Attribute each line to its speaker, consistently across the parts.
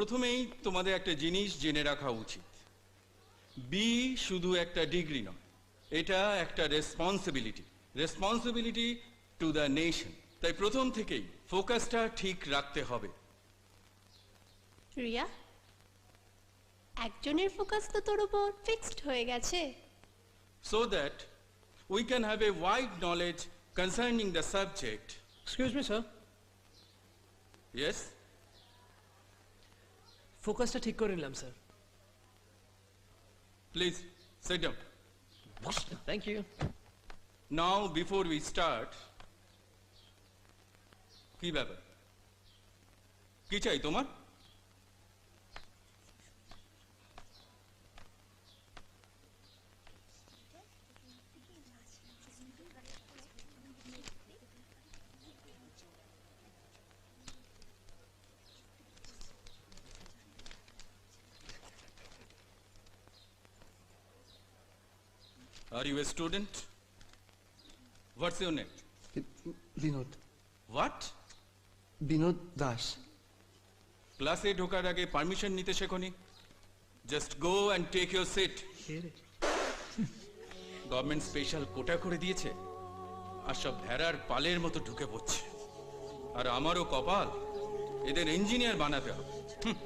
Speaker 1: প্রথমেই তোমাদের একটা জিনিস জেনে রাখা উচিত। বি শুধু একটা ডিগ্রি নয় এটা একটা responsibility responsibility to the nation তাই প্রথম থেকেই ফোকাসটা ঠিক রাখতে হবে।
Speaker 2: রিয়া একজনের ফোকাস তো তোর উপর ফিক্সড হয়ে গেছে।
Speaker 1: So that we can have a wide knowledge concerning the subject.
Speaker 3: Excuse me sir
Speaker 1: Yes?
Speaker 3: ফোকাসটা ঠিক করে নিলাম sir
Speaker 1: please set up
Speaker 3: thank you
Speaker 1: now before we start, কি ব্যাপার? কি চাই তোমার? Are you a student? What's your name?
Speaker 4: Binod
Speaker 1: What?
Speaker 4: Binod Das
Speaker 1: ক্লাসে ঢোকার আগে পারমিশন নিতে শেখনি just go and take your seat government special quota করে দিয়েছে আর সব ভেড়ার পালের মতো ঢুকে পড়ছে আর আমারও কপাল এদের ইঞ্জিনিয়ার বানাতে হবে হুম।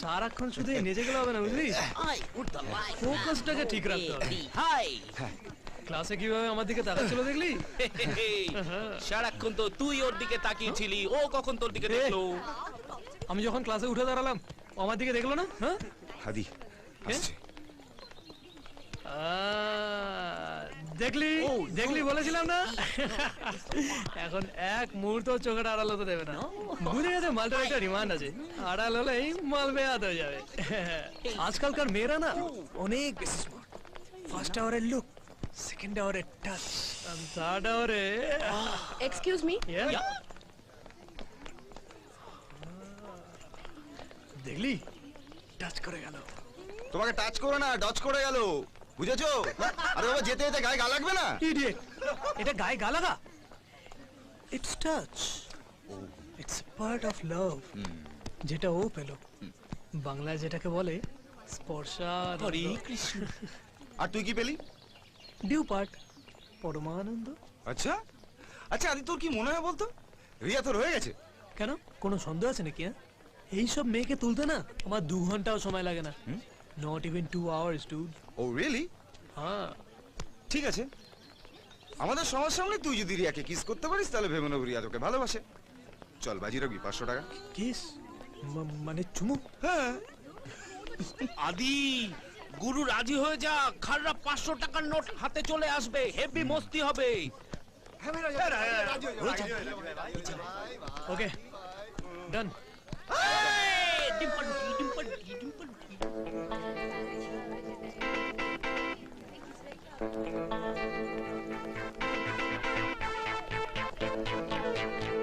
Speaker 3: সারাক্ষণ শুধু নেচে গেলে হবে না বুঝলি. ফোকাসটাকে ঠিক রাখতে হবে। ক্লাসে কীভাবে আমার দিকে তাকাচ্ছিল দেখলি?
Speaker 5: সারাক্ষণ তো তুই ওর দিকে তাকিয়েছিলি ও কখন তোর দিকে দেখল?
Speaker 3: আমি যখন ক্লাসে উঠে দাঁড়ালাম ও আমার দিকে দেখল না? হ্যাঁ?
Speaker 6: হাদি আসছে।
Speaker 3: আহ, দেখলি? দেখলি বলেছিলাম না? এখন এক মুহূর্ত চোখের আড়াল হতে দেবে না। বুঝে গেছে মালটার একটা রিমান্ড আছে। আড়াল হলেই মাল বেয়াত হয়ে যাবে। আজকালকার মেয়েরা না অনেক বেশি স্মার্ট ফার্স্ট আওয়ারের লুক সেকেন্ড আওয়ারের টাচ থার্ড আওয়ারে
Speaker 2: এক্সকিউজ মি
Speaker 3: দেখলি? টাচ করে গেল।
Speaker 6: তোমাকে টাচ করে না ডচ করে গেল। বুঝেছ? আরে বাবা যেতে যেতে গায়ে গা লাগবে না?
Speaker 3: ইডিয়েট এটা গায়ে গা লাগা? It's touch it's part of love যেটা ও পেল। বাংলায় যেটাকে বলে স্পর্শা
Speaker 5: হরে কৃষ্ণ।
Speaker 6: আর তুই কি পেলি?
Speaker 3: ডিউ পার্ট পরমানন্দ।
Speaker 6: আচ্ছা? আচ্ছা আদি তোর কি মনে হয় বলতো? রিয়া তোর হয়ে গেছে।
Speaker 3: কেন? কোনো সন্দেহ আছে নাকি হ্যাঁ? এইসব মেয়েকে তুলতে না আমার দু ঘন্টাও সময় লাগে না। Not even two hours two
Speaker 6: oh really
Speaker 3: হ্যাঁ
Speaker 6: ঠিক আছে। আমাদের সবার সামনে তুই যদি রিয়াকে কিস করতে পারিস তাহলে ভেবে নেব রিয়া তোকে ভালোবাসে। চল বাজি রাখবি পাঁচশো টাকা।
Speaker 3: কিস মানে চুমু?
Speaker 6: হ্যাঁ।
Speaker 5: আদি গুরু রাজি হয়ে যা খাররা পাঁচশো টাকার নোট হাতে চলে আসবে হেভি মস্তি হবে।
Speaker 3: ওকে ডান
Speaker 5: Thank you.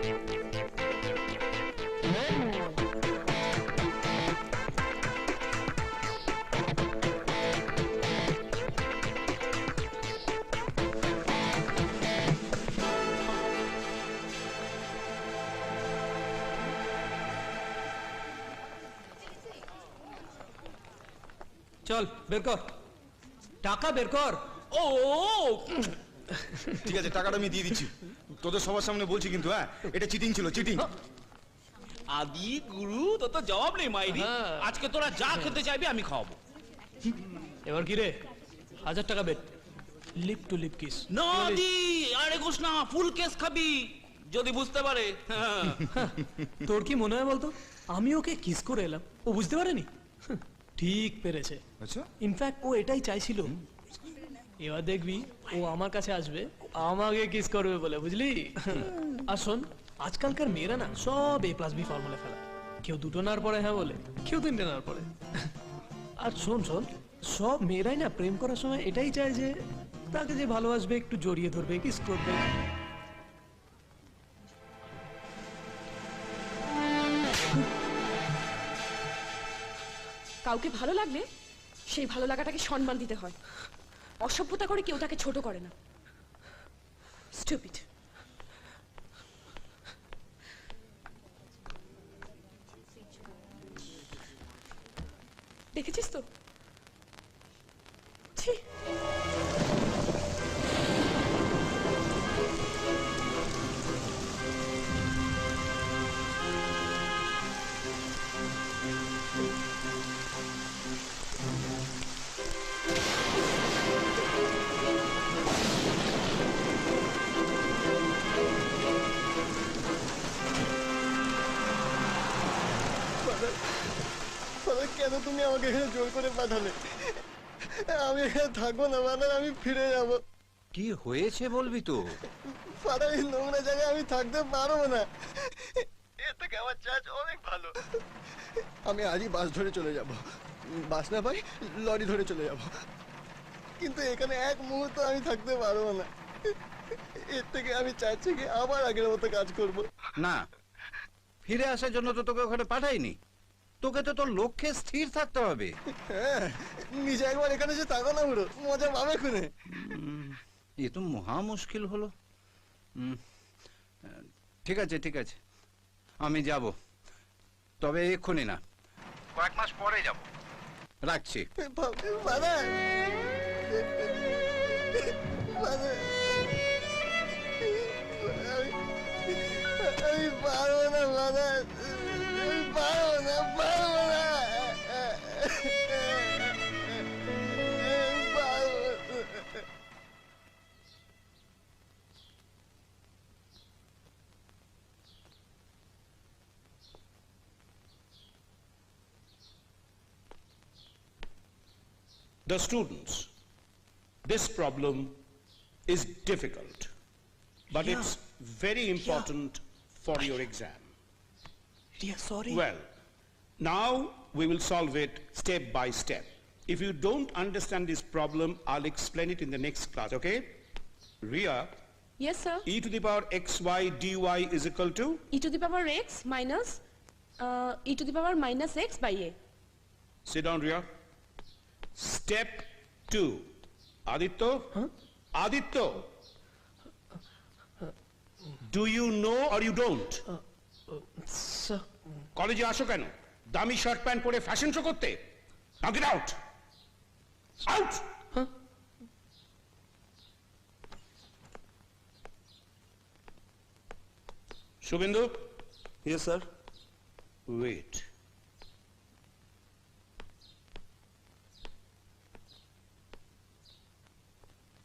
Speaker 3: চল বের কর। টাকা বের কর।
Speaker 5: ও
Speaker 6: ঠিক আছে টাকাটা আমি দিয়ে দিচ্ছি। তোদের সবার সামনে বলছি কিন্তু হ্যাঁ? এটা চিটিং ছিল চিটিং
Speaker 5: আদি গুরু তো তো জবাব নেই মাইরি।
Speaker 3: হ্যাঁ।
Speaker 5: আজকে তোরা যা খেতে চাইবি আমি খাওয়াবো।
Speaker 3: এবার কি রে? হাজার টাকা বের। লিপ টু লিপ কিস
Speaker 5: না আদি আরে ঘোষ না ফুল কেস খাবি যদি বুঝতে পারে। হ্যাঁ।
Speaker 3: তোর কি মনে হয় বলতো? আমি ওকে কিস করে এলাম। ও বুঝতে পারেনি? ঠিক পেরেছে।
Speaker 6: আচ্ছা।
Speaker 3: ইনফ্যাক্ট ও এটাই চাইছিল। এবার দেখবি ও আমার কাছে আসবে আমাকে কিস করবে বলে বুঝলি? আর শোন আজকালকার মেয়েরা না সব এ প্লাস বি ফর্মুলা ফেলা কেউ দুটো নার পরে হ্যাঁ বলে কেউ তিনটে নার পরে। আর শোন শোন সব মেয়েরাই না প্রেম করার সময় এটাই চায় যে তাকে যে ভালোবাসবে একটু জড়িয়ে ধরবে কিস করবে।
Speaker 7: কাউকে ভালো লাগলে সেই ভালো লাগাটাকে সম্মান দিতে হয়। অসভ্যতা করে কেউ তাকে ছোট করে না। স্টুপিড দেখেছিস তো? ছি।
Speaker 8: তুমি আমাকে এখানে জোর করে পাঠালে। আমি এখানে থাকব না ফাদার আমি ফিরে যাব।
Speaker 9: কি হয়েছে বলবি তো?
Speaker 8: ফাদার এই নোংরা জায়গায় আমি থাকতে পারব না। এর থেকে আমার চার্জ অনেক ভালো। আমি আজই বাস ধরে চলে যাব। বাস না পাই লরি ধরে চলে যাব। কিন্তু এখানে এক মুহূর্ত আমি থাকতে পারব না। এর থেকে আমি চাচ্ছি কি আবার আগের মতো কাজ করব।
Speaker 9: না ফিরে আসার জন্য তো তোকে ওখানে পাঠাইনি। তোকে তো তোর লক্ষ্যে স্থির থাকতে হবে।
Speaker 8: হ্যাঁ নিজে একবার এখানে এসে থাকো না বুড়ো মজা পাবে খুনে।
Speaker 9: এ তো মহা মুশকিল হলো। ঠিক আছে ঠিক আছে আমি যাব। তবে এক্ষুনি না। কয়েক মাস পরে যাব। রাখছি।
Speaker 8: আমি পারব না ফাদার আমি পারব না!
Speaker 10: the students. This problem is difficult, but yeah. it's very important yeah. for I your exam.
Speaker 3: Dear, sorry.
Speaker 10: Well, now we will solve it step by step. If you don't understand this problem, I'll explain it in the next class, okay? Ria.
Speaker 7: Yes, sir.
Speaker 10: e to the power x, y, dy is equal to?
Speaker 7: e to the power x minus uh, e to the power minus x by a.
Speaker 10: Sit down, Ria. Step two. Aditya? Aditya? Do you know or you don't? কলেজে আসো কেন? দামি shirt pant পরে fashion show করতে? Now get out out Shuvendu
Speaker 4: yes sir
Speaker 10: wait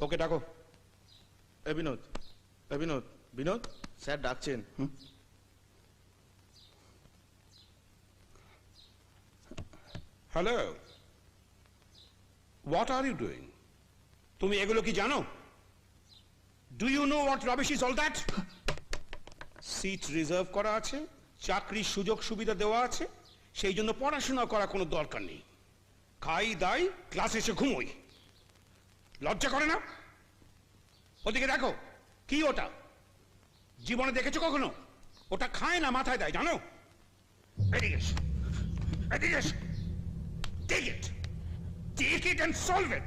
Speaker 10: okay ডাকো।
Speaker 6: এ বিনোদ এ Binod Binod? Sir, ডাকছেন।
Speaker 10: Hello what are you doing তুমি এগুলো কি জানো? Do you know what rubbish is all that seat reserve করা আছে, চাকরির সুযোগ সুবিধা দেওয়া আছে, সেই জন্য পড়াশোনা করা কোনো দরকার নেই। খাই, দাই ক্লাসে এসে ঘুমোই। লজ্জা করে না? ওদিকে দেখো, কি ওটা? জীবনে দেখেছ কখনো? ওটা খায় না মাথায় দেয়, জানো? and solve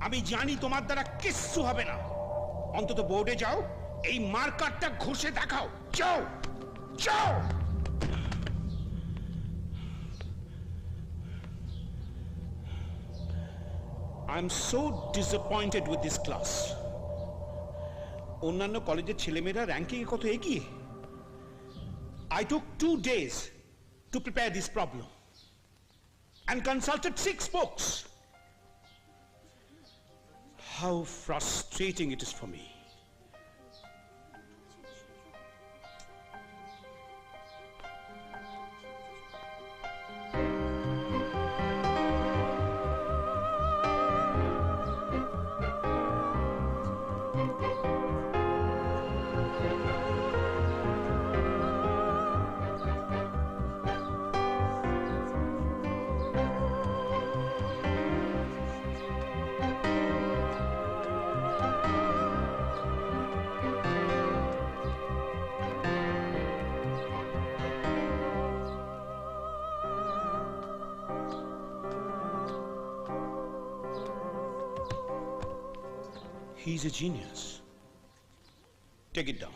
Speaker 10: আমি জানি তোমার দ্বারা কিচ্ছু হবে না। অন্তত বোর্ডে যাও, এই মার্কারটা ঘষে দেখাও। যাও যাও। I am so disappointed with this class অন্যান্য কলেজের ছেলেমেয়েরা র্যাঙ্কিং এ কত এগিয়ে I took two days to prepare this problem and consulted six books. How frustrating it is for me. He's a genius. Take it down.